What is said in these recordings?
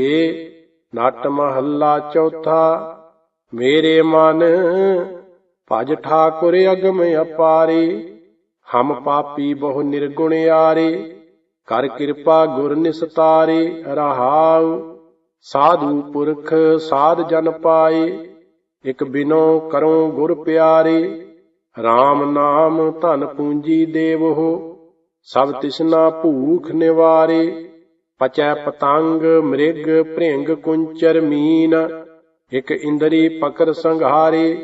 ਹੀਰੇ ਨਟ ਮਹੱਲਾ ਚੌਥਾ, ਮੇਰੇ ਮਨ, ਭਜ ਠਾਕੁਰ ਅਗਮ ਅਪਾਰੀ, ਹਮ ਪਾਪੀ ਬਹੁ ਨਿਰਗੁਣ ਨਿਰਗੁਣਿਆਰੇ ਕਰ ਕਿਰਪਾ ਗੁਰ ਨਿਸਤਾਰੇ, ਰਹਾਉ, ਸਾਧੂ ਪੁਰਖ ਸਾਧ ਜਨ ਪਾਏ, ਇਕ ਬਿਨੋ ਕਰੋ ਗੁਰ ਪਿਆਰੇ RAM ਨਾਮ ਧਨ ਪੂੰਜੀ ਦੇਵੋ, ਸਭ ਤਿਸਨਾ ਭੂਖ ਨਿਵਾਰੇ। ਪਚੈ ਪਤੰਗ ਮ੍ਰਿਗ ਭ੍ਰਿੰਗ ਕੁੰਚਰ ਮੀਨ, ਇਕ ਇੰਦਰੀ ਪਕਰ ਸੰਘਾਰੇ,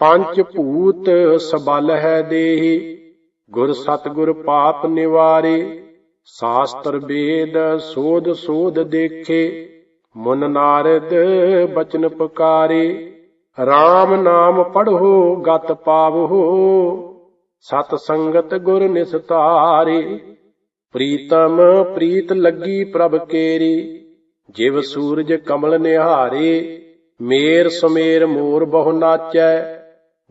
ਪੰਜ ਭੂਤ ਸਬਲ ਹੈ ਦੇਹੀ, ਗੁਰ ਸਤਗੁਰ ਪਾਪ ਨਿਵਾਰੇ, ਸ਼ਾਸਤਰ ਵੇਦ ਸੋਧ ਸੋਧ ਦੇਖੇ, ਮਨ ਨਾਰਦ ਬਚਨ ਪੁਕਾਰੇ RAM ਨਾਮ ਪੜੋ ਗਤ ਪਾਵੋ, ਸਤ ਸੰਗਤ ਗੁਰ ਨਿਸਤਾਰੇ। ਪ੍ਰੀਤਮ ਪ੍ਰੀਤ ਲੱਗੀ ਪ੍ਰਭ ਕੇਰੀ, ਜਿਵ ਸੂਰਜ ਕਮਲ ਨਿਹਾਰੇ, ਮੇਰ ਸੁਮੇਰ ਮੋਰ ਬਹੁ ਨਾਚੈ,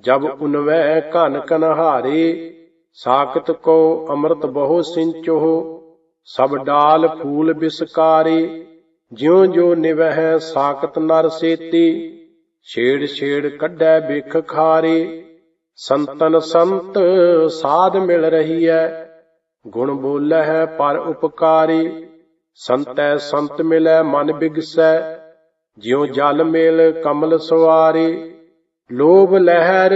ਜਬ ਉਨਵੈ ਘਨ ਕਨਹਾਰੇ, ਸਾਖਤ ਕੋ ਅੰਮ੍ਰਿਤ ਬਹੁ ਸਿੰਚੋ ਸਭ ਡਾਲ ਫੂਲ ਬਿਸਕਾਰੇ ਜਿਉ ਜੋ ਨਿਵਹਿ ਸਾਖਤ ਨਰ ਸੇਤੀ ਛੇੜ ਛੇੜ ਕੱਢੈ ਬਿਖ ਖਾਰੇ ਸੰਤਨ ਸੰਤ ਸਾਧ ਮਿਲ ਰਹੀ ਹੈ ਗੁਣ ਬੋਲਹਿ ਪਰ ਉਪਕਾਰੀ, ਸੰਤੈ ਸੰਤ ਮਿਲੈ ਮਨ ਬਿਗਸੈ, ਜਿਉ ਜਲ ਮੇਲ ਕਮਲ ਸਵਾਰੀ। ਲੋਭ ਲਹਿਰ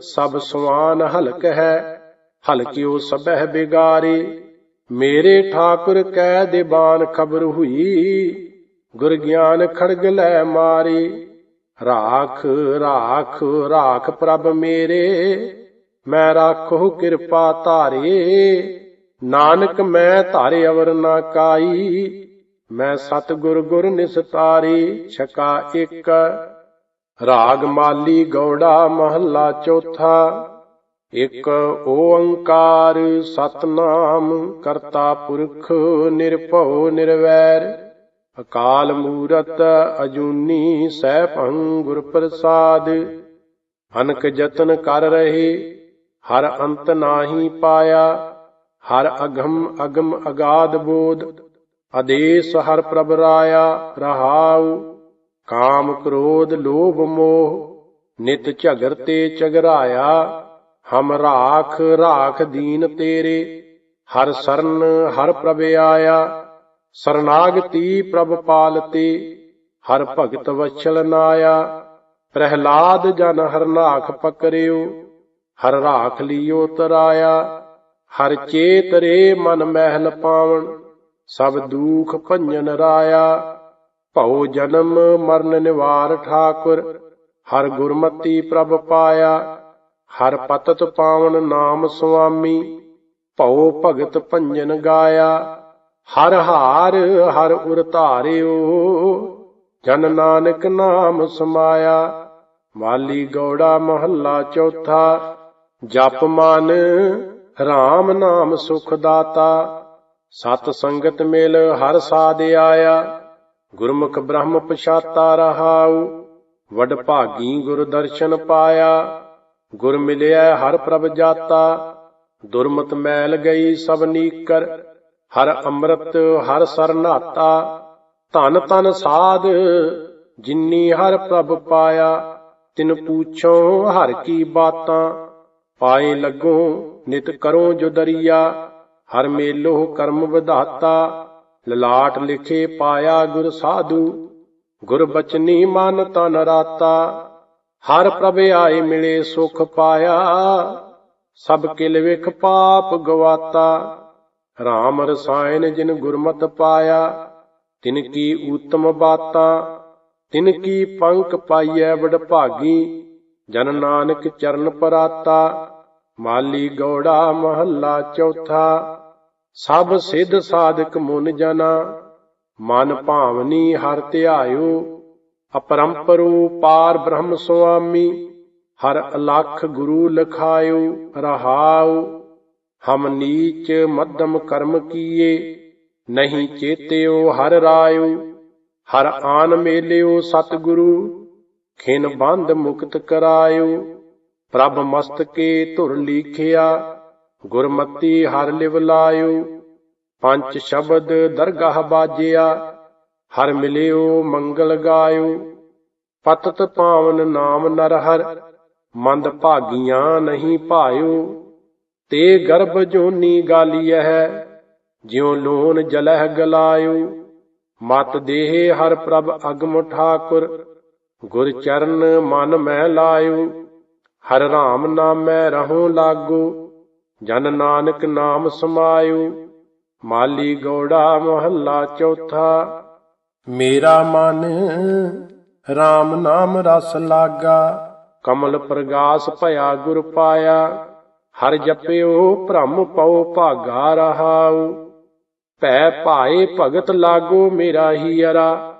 ਸਭ ਸੁਆਨ ਹਲਕ ਹੈ ਹਲਕਿਓ ਸਬਹਿ ਬਿਗਾਰੀ। ਮੇਰੇ ਠਾਕੁਰ ਕਹਿ ਦੇਬਾਨ ਖਬਰ ਹੁਈ, ਗੁਰ ਗਿਆਨ ਖੜਗ ਲੈ ਮਾਰੀ। ਰਾਖ ਰਾਖ ਰਾਖ ਪ੍ਰਭ ਮੇਰੇ, ਮੈਂ ਰਾਖੋ ਕਿਰਪਾ ਧਾਰੇ। ਨਾਨਕ ਮੈਂ ਧਾਰੇ ਅਵਰ ਨਾ ਕਾਈ, ਮੈਂ ਸਤਿਗੁਰ ਗੁਰ ਨਿਸਤਾਰੀ ਛਕਾ ਇੱਕ। ਰਾਗ ਮਾਲੀ ਗੌੜਾ ਮਹੱਲਾ ਚੌਥਾ, ਇੱਕ ਓੰਕਾਰ ਸਤਨਾਮ ਕਰਤਾ ਪੁਰਖ ਨਿਰਭਉ ਨਿਰਵੈਰ। ਅਕਾਲ ਮੂਰਤ ਅਜੂਨੀ ਸੈਭੰ ਗੁਰ ਪ੍ਰਸਾਦ ਅਨਕ ਜਤਨ ਕਰ ਰਹੇ, ਹਰ ਅੰਤ ਨਾਹੀ ਪਾਇਆ। ਹਰ ਅਗਮ ਅਗਮ ਅਗਾਧ ਬੋਧ, ਆਦੇਸ ਹਰ ਪ੍ਰਭ ਰਾਇਆ, ਰਹਾਉ, ਕਾਮ ਕ੍ਰੋਧ ਲੋਭ ਮੋਹ, ਨਿਤ ਝਗਰ ਤੇ ਝਗਰਾਇਆ, ਹਮ ਰਾਖ ਰਾਖ ਦੀਨ ਤੇਰੇ, ਹਰ ਸਰਨ ਹਰ ਪ੍ਰਭ ਆਇਆ, ਸਰਨਾਗਤੀ ਪ੍ਰਭ ਪਾਲਤੇ, ਹਰ ਭਗਤ ਵਛਲ ਨਾਇਆ, ਪ੍ਰਹਿਲਾਦ ਜਨ ਹਰਨਾਖ ਪਕਰਿਓ, ਹਰ ਰਾਖ ਲਿਓ ਤਰਾਇਆ ਹਰ ਚੇਤਰੇ ਮਨ ਮਹਿਲ ਪਾਵਣ, ਸਭ ਦੁਖ ਭੰਜਨ ਰਾਇਆ। ਭਉ ਜਨਮ ਮਰਨ ਨਿਵਾਰ ਠਾਕੁਰ, ਹਰ ਗੁਰਮਤੀ ਪ੍ਰਭ ਪਾਇਆ। ਹਰ ਪਤਤ ਪਾਵਨ ਨਾਮ ਸੁਆਮੀ, ਭਉ ਭਗਤ ਭੰਜਨ ਗਾਇਆ। ਹਰ ਹਾਰ, ਹਰ ਉਰ ਧਾਰਿਓ, ਜਨ ਨਾਨਕ ਨਾਮ ਸਮਾਇਆ। ਵਾਲੀ ਗੌੜਾ ਮਹੱਲਾ ਚੌਥਾ, ਜਪ ਮਨ RAM ਨਾਮ ਸੁਖ ਦਾਤਾ, ਸਤ ਸੰਗਤ ਮਿਲ ਹਰ ਸਾਧ ਆਇਆ। ਗੁਰਮੁਖ ਬ੍ਰਹਮ ਪਛਾਤਾ ਰਹਾਉ, ਵਡ ਭਾਗੀ ਗੁਰ ਦਰਸ਼ਨ ਪਾਇਆ। ਗੁਰ ਮਿਲਿਆ ਹਰ ਪ੍ਰਭ ਜਾਤਾ, ਦੁਰਮਤ ਮੈਲ ਗਈ ਸਭ ਨੀਕਰ। ਹਰ ਅੰਮ੍ਰਿਤ, ਹਰ ਸਰਨਾਤਾ ਧਨ ਤਨ ਸਾਧ, ਜਿਨੀ ਹਰ ਪ੍ਰਭ ਪਾਇਆ। ਤਿਨ ਪੂਛੋ ਹਰ ਕੀ ਬਾਤਾਂ ਪਾਏ ਲੱਗੋ, ਨਿਤ ਕਰੋ ਜੋ ਦਰੀਆ, ਹਰ ਮੇਲੋ ਕਰਮ ਵਿਧਾਤਾ। ਲਲਾਟ ਲਿਖੇ ਪਾਇਆ ਗੁਰ ਸਾਧੂ, ਗੁਰ ਬਚਨੀ ਮਨ ਤਨ ਰਾਤਾ। ਹਰ ਪ੍ਰਭ ਆਏ ਮਿਲੇ ਸੁਖ ਪਾਇਆ, ਸਭ ਕਿਲ ਵਿਖ ਪਾਪ ਗਵਾਤਾ। RAM ਰਸਾਇਨ ਜਿਨ ਗੁਰਮਤ ਪਾਇਆ, ਤਿਨ ਕੀ ਊਤਮ ਬਾਤਾਂ। ਤਿਨ ਕੀ ਪੰਕ ਪਾਈਐ ਵਡ ਭਾਗੀ ਜਨ ਨਾਨਕ ਚਰਨ ਪਰਾਤਾ, ਮਾਲੀ ਗੌੜਾ ਮਹੱਲਾ ਚੌਥਾ। ਸਭ ਸਿੱਧ ਸਾਧਕ ਮੁਨ ਜਨਾ, ਮਨ ਭਾਵਨੀ ਹਰ ਧਿਆਇਓ। ਅਪਰੰਪਰੂ ਪਾਰ ਬ੍ਰਹਮ ਸੁਆਮੀ, ਹਰ ਅਲਖ ਗੁਰੂ ਲਖਾਇਓ, ਰਹਾਉ। ਹਮ ਨੀਚ ਮੱਧਮ ਕਰਮ ਕੀਏ, ਨਹੀਂ ਚੇਤਿਓ ਹਰ ਰਾਇਓ। ਹਰ ਆਨ ਮੇਲਿਓ ਸਤਿਗੁਰੂ ਖਿਨ ਬੰਧ ਮੁਕਤ ਕਰਾਇਓ। ਪ੍ਰਭ ਮਸਤਕੇ ਧੁਰ ਲੀਖਿਆ, ਗੁਰਮਤੀ ਹਰ ਲਿਵ ਲਾਇਓ। ਪੰਜ ਸ਼ਬਦ ਦਰਗਾਹ ਬਾਜਿਆ, ਹਰ ਮਿਲਿਓ ਮੰਗਲ ਗਾਇਓ। ਪਤਤ ਪਾਵਨ ਨਾਮ ਨਰ ਹਰ ਮੰਦ ਭਾਗੀਆਂ ਨਹੀਂ ਭਾਇਓ। ਤੇ ਗਰਭ ਜੋਨੀ ਗਾਲੀਐ ਜਿਉ ਲੋਨ ਜਲਹਿ ਗਲਾਇਓ। ਮਤ ਦੇਹ ਹਰ ਪ੍ਰਭ ਅਗਮ ਠਾਕੁਰ ਗੁਰ ਚਰਨ ਮਨ ਮੈਂ ਲਾਇਓ, ਹਰ ਰਾਮ ਨਾਮੈ ਰਹੋ ਲਾਗੋ, ਜਨ ਨਾਨਕ ਨਾਮ ਸਮਾਇਓ, ਮਾਲੀ ਗੋੜਾ ਮਹੱਲਾ ਚੌਥਾ, ਮੇਰਾ ਮਨ RAM ਨਾਮ ਰਸ ਲਾਗਾ, ਕਮਲ ਪ੍ਰਗਾਸ ਭਇਆ ਗੁਰ ਪਾਇਆ, ਹਰ ਜਪਿਓ ਭ੍ਰਮ ਪਉ ਭਾਗਾ ਰਹਾਉ, ਭੈ ਭਾਏ ਭਗਤ ਲਾਗੋ ਮੇਰਾ ਹੀ ਅਰਾ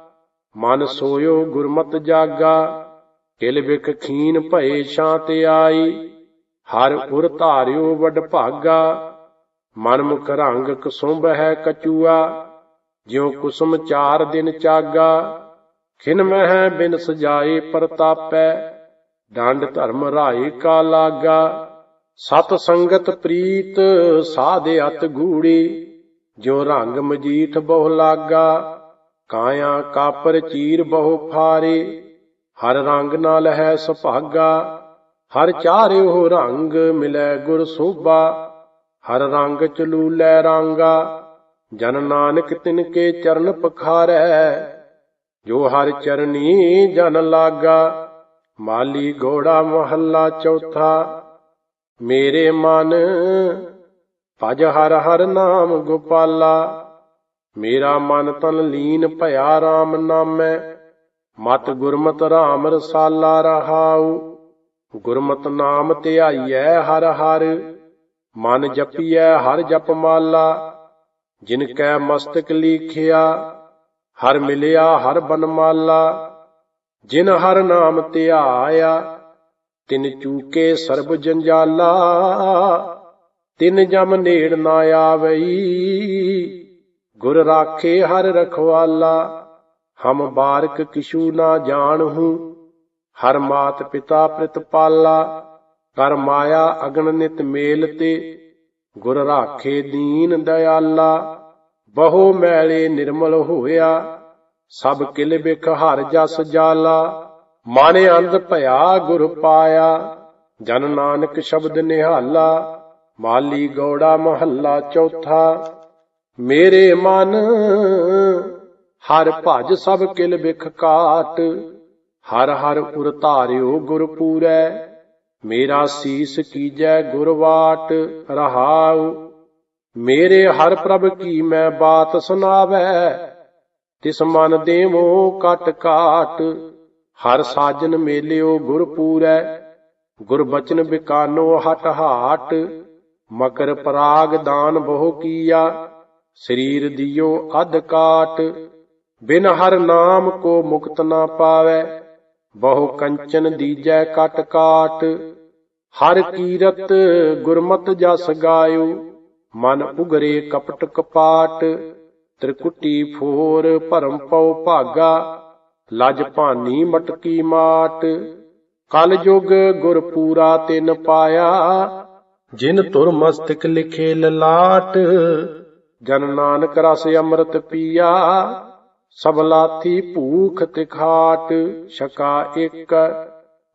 ਮਨ ਸੋਇਓ ਗੁਰਮਤ ਜਾਗਾ ਕਿਲ ਬਿਖ ਖੀਨ ਭਏ ਸ਼ਾਂਤ ਆਈ, ਹਰ ਉਰ ਧਾਰਿਓ ਵਡ ਭਾਗਾ ਮਨ ਮੁਖ ਰੰਗ ਕੁਸੁੰਭ ਹੈ ਕਚੂਆ, ਜਿਉ ਕੁਸਮ ਚਾਰ ਦਿਨ ਚਾਗਾ, ਖਿਨ ਮਹਿ ਬਿਨ ਸਜਾਏ ਪ੍ਰਤਾਪੈ, ਡੰਡ ਧਰਮ ਰਾਏ ਕਾ ਲਾਗਾ, ਸਤ ਸੰਗਤ ਪ੍ਰੀਤ ਸਾਧ ਅਤ ਗੂੜੀ, ਜਿਉ ਰੰਗ ਮਜੀਠ ਬਹੁ ਲਾਗਾ। ਕਾਇਆ ਕਾਪਰ ਚੀਰ ਬਹੁ ਫਾਰੇ, ਹਰ ਰੰਗ ਨਾਲ ਹੈ ਸੁਭਾਗਾ, ਹਰ ਚਾਰਿਓ ਰੰਗ ਮਿਲੈ ਗੁਰ ਸੋਭਾ, ਹਰ ਰੰਗ ਚਲੂਲੇ ਰਾਂਗਾ, ਜਨ ਨਾਨਕ ਤਿਨ ਕੇ ਚਰਨ ਪਖਾਰੈ, ਜੋ ਹਰ ਚਰਨੀ ਜਨ ਲਾਗਾ, ਮਾਲੀ ਘੋੜਾ ਮਹੱਲਾ ਚੌਥਾ, ਮੇਰੇ ਮਨ ਭਜ ਹਰ ਹਰ ਨਾਮ ਗੋਪਾਲਾ ਮੇਰਾ ਮਨ ਤਨ ਲੀਨ ਭਇਆ RAM ਨਾਮੈ, ਮਤ ਗੁਰਮਤ RAM ਰਸਾਲਾ ਰਹਾਉ। ਗੁਰਮਤ ਨਾਮ ਧਿਆਈਐ ਹਰ ਹਰ, ਮਨ ਜਪੀਐ ਹਰ ਜਪ ਮਾਲਾ। ਜਿਨ ਕੈ ਮਸਤਕ ਲੀਖਿਆ, ਹਰ ਮਿਲਿਆ ਹਰ ਬਨਮਾਲਾ ਜਿਨ ਹਰ ਨਾਮ ਧਿਆਇਆ, ਤਿਨ ਚੂਕੇ ਸਰਬ ਜੰਜਾਲਾ। ਤਿਨ ਜਮ ਨੇੜ ਨਾ ਆਵਈ ਗੁਰ ਰਾਖੇ ਹਰ ਰਖਵਾਲਾ, ਹਮ ਬਾਰਕ ਕਿਛੂ ਨਾ ਜਾਣਹੂ, ਹਰ ਮਾਤ ਪਿਤਾ ਪ੍ਰਤਪਾਲਾ ਕਰ ਮਾਇਆ ਅਗਨ ਨਿਤ ਮੇਲ ਤੇ, ਗੁਰ ਰਾਖੇ ਦੀਨ ਦਇਆਲਾ ਬਹੁ ਮੈਲੇ ਨਿਰਮਲ ਹੋਇਆ, ਸਭ ਕਿਲ ਬਿਖ ਹਰ ਜਸ ਜਾਲਾ, ਮਨ ਅੰਧ ਭਇਆ ਗੁਰ ਪਾਇਆ, ਜਨ ਨਾਨਕ ਸ਼ਬਦ ਨਿਹਾਲਾ, ਮਾਲੀ ਗੌੜਾ ਮਹੱਲਾ ਚੌਥਾ ਮੇਰੇ ਮਨ, ਹਰ ਭਜ ਸਭ ਕਿਲ ਬਿਖ ਕਾਟ, ਹਰ ਹਰ ਉਰ ਧਾਰਿਓ ਗੁਰ ਪੂਰੈ, ਮੇਰਾ ਸੀਸ ਕੀਜੈ ਗੁਰਵਾਟ ਰਹਾਉ, ਮੇਰੇ ਹਰ ਪ੍ਰਭ ਕੀ ਮੈਂ ਬਾਤ ਸੁਨਾਵੈ ਤਿਸ ਮਨ ਦੇਵੋ ਕਟ ਕਾਟ, ਹਰ ਸਾਜਨ ਮੇਲਿਓ ਗੁਰ ਪੂਰੈ, ਗੁਰ ਬਚਨ ਬਿਕਾਨੋ ਹਟ ਹਾਟ, ਮਕਰ ਪਰਾਗ ਦਾਨ ਬਹੁ ਕੀਆ ਸਰੀਰ ਦਿਓ ਅਧ ਕਾਟ, ਬਿਨ ਹਰ ਨਾਮ ਕੋ ਮੁਕਤ ਨਾ ਪਾਵੈ, ਬਹੁ ਕੰਚਨ ਦੀਜੈ ਕਟ ਕਾਟ। ਹਰ ਕੀਰਤ ਗੁਰਮਤ ਜਸ ਗਾਇਓ, ਮਨ ਉਗਰੇ ਕਪਟ ਕਪਾਟ। ਤ੍ਰਿਕੁਟੀ ਫੋਰ ਭਰਮ ਪਉ ਭਾਗਾ, ਲਜ ਭਾਨੀ ਮਟਕੀ ਮਾਟ। ਕਲ ਯੁਗ ਗੁਰ ਪੂਰਾ ਤਿਨ ਪਾਇਆ, ਜਿਨ ਤੁਰ ਮਸਤਕ ਲਿਖੇ ਲਲਾਟ। ਜਨ ਨਾਨਕ ਰਸ ਅੰਮ੍ਰਿਤ ਪੀਆ, ਸਭ ਲਾਥੀ ਭੂਖ ਤਿਖਾਟ ਛਕਾ ਇੱਕ,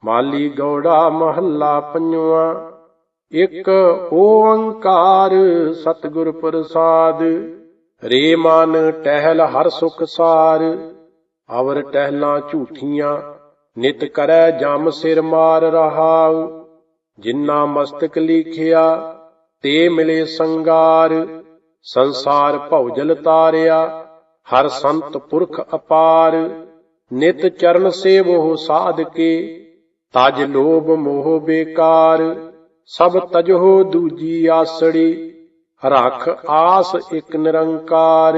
ਮਾਲੀ ਗੌੜਾ ਮਹੱਲਾ ਪੰਜਵਾ। ਇੱਕ ਓੰਕਾਰ ਸਤਿਗੁਰ ਪ੍ਰਸਾਦ, ਰੇ ਮਨ ਟਹਿਲ ਹਰ ਸੁਖ ਸਾਰ, ਅਵਰ ਟਹਿਲਾਂ ਝੂਠੀਆਂ, ਨਿਤ ਕਰੈ ਜਮ ਸਿਰ ਮਾਰ ਰਹਾਉ। ਜਿਨ੍ਹਾਂ ਮਸਤਕ ਲਿਖਿਆ, ਤੇ ਮਿਲੇ ਸੰਗਾਰ। ਸੰਸਾਰ ਭਉਜਲ ਤਾਰਿਆ, ਹਰ ਸੰਤ ਪੁਰਖ ਅਪਾਰ, ਨਿਤ ਚਰਨ ਸੇਵੋ ਸਾਧ ਕੇ ਤਜ ਲੋਭ ਮੋਹ ਬੇਕਾਰ, ਸਭ ਤਜੋ ਦੂਜੀ ਆਸੜੀ, ਰਖ ਆਸ ਇਕ ਨਿਰੰਕਾਰ,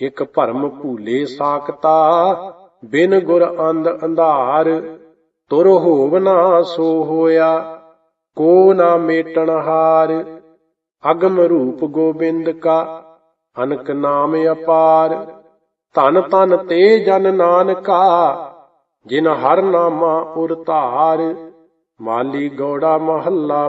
ਇਕ ਭਰਮ ਭੂਲੇ ਸਾਖਤਾ, ਬਿਨ ਗੁਰ ਅੰਧ ਅੰਧਾਰ, ਤੁਰ ਹੋਵਨਾ ਸੋ ਹੋਇਆ, ਕੋ ਨਾ ਮੇਟਣ ਹਾਰ ਅਗਮ ਰੂਪ ਗੋਬਿੰਦ ਕਾ, ਅਨਕ ਨਾਮ ਅਪਾਰ। ਧਨ ਧਨ ਤੇ ਜਨ ਨਾਨਕਾ, ਜਿਨ ਹਰ ਨਾਮਾ ਉਰ ਧਾਰ ਮਾਲੀ ਗੌੜਾ ਮਹੱਲਾ